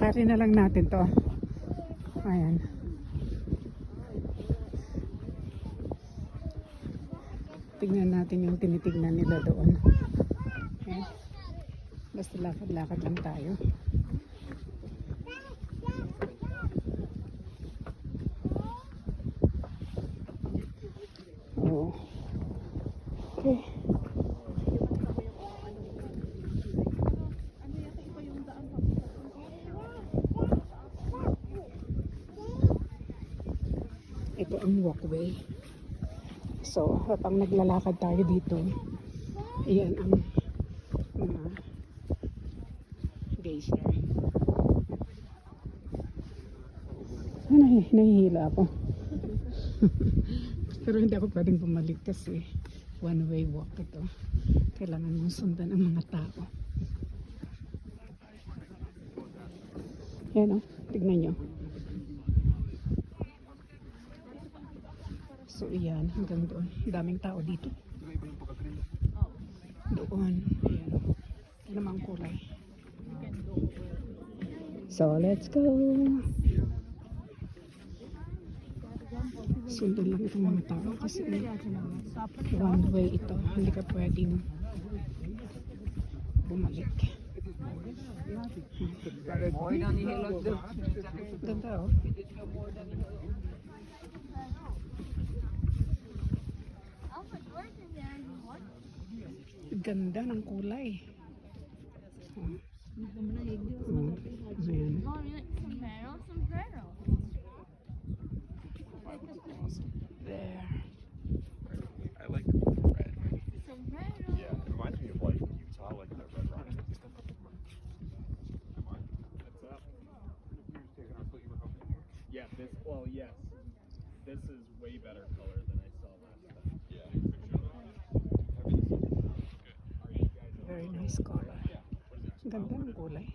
Lalakarin na lang natin to. Ayan. Tingnan natin yung tinitignan nila doon. Ayan. Basta lakad-lakad lang tayo. Oo. Okay. Ito ang walkway. So, habang naglalakad tayo dito, iyan ang mga geyser. Ah, nahi, nahihila ako. Pero hindi ako pwedeng bumalik kasi one-way walk ito. Kailangan mong sundan ang mga tao. Yan o, tignan nyo. So, iyan, hanggang doon. Daming tao dito. Doon, ayan. Ano naman kulay. So, let's go. Sundan lang itong mga tao kasi one way ito. Hindi ka pwedeng bumalik. Ganda oh. Ganda ng kulay. There. I like red. Yeah. Yeah, this, well, yes. This is way better color than scholar. Gandang gulay.